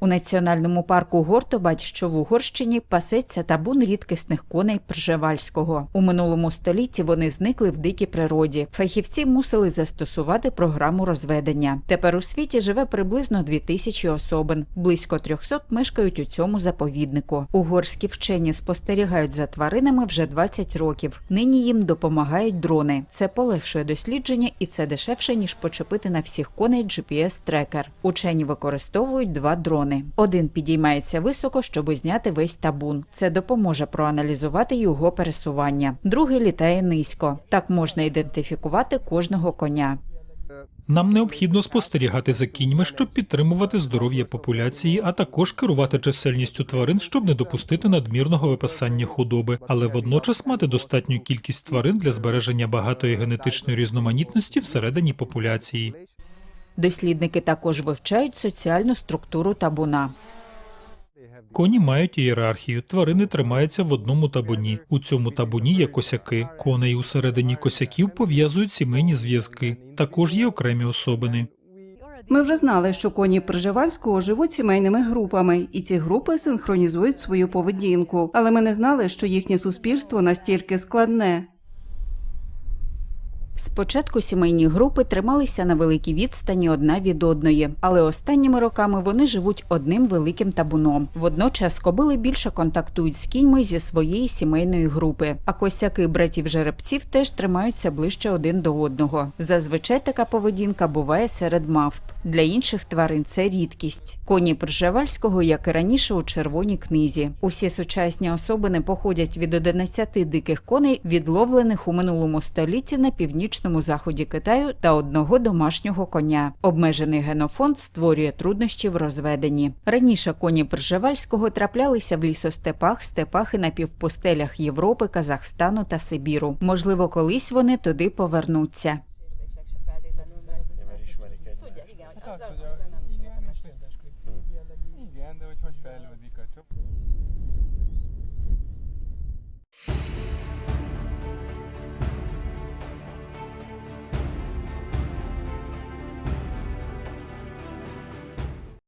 У національному парку Гортобать, що в Угорщині, пасеться табун рідкісних коней Пржевальського. У минулому столітті вони зникли в дикій природі. Фахівці мусили застосувати програму розведення. Тепер у світі живе приблизно 2000 особин. Близько 300 мешкають у цьому заповіднику. Угорські вчені спостерігають за тваринами вже 20 років. Нині їм допомагають дрони. Це полегшує дослідження і це дешевше ніж почепити на всіх коней GPS-трекер. Учені використовують два дрони. Один підіймається високо, щоби зняти весь табун. Це допоможе проаналізувати його пересування. Другий літає низько. Так можна ідентифікувати кожного коня. Нам необхідно спостерігати за кіньми, щоб підтримувати здоров'я популяції, а також керувати чисельністю тварин, щоб не допустити надмірного випасання худоби, але водночас мати достатню кількість тварин для збереження багатої генетичної різноманітності всередині популяції. Дослідники також вивчають соціальну структуру табуна. Коні мають ієрархію. Тварини тримаються в одному табуні. У цьому табуні є косяки. Коней усередині косяків пов'язують сімейні зв'язки. Також є окремі особини. Ми вже знали, що коні Пржевальського живуть сімейними групами, і ці групи синхронізують свою поведінку. Але ми не знали, що їхнє суспільство настільки складне. Спочатку сімейні групи трималися на великій відстані одна від одної, але останніми роками вони живуть одним великим табуном. Водночас кобили більше контактують з кіньми зі своєї сімейної групи, а косяки братів жеребців теж тримаються ближче один до одного. Зазвичай така поведінка буває серед мавп. Для інших тварин це рідкість. Коні Пржевальського, як і раніше, у червоній книзі. Усі сучасні особини походять від 11 диких коней, відловлених у минулому столітті на північному заході Китаю та одного домашнього коня. Обмежений генофонд створює труднощі в розведенні. Раніше коні Пржевальського траплялися в лісостепах, степах і напівпустелях Європи, Казахстану та Сибіру. Можливо, колись вони туди повернуться. mert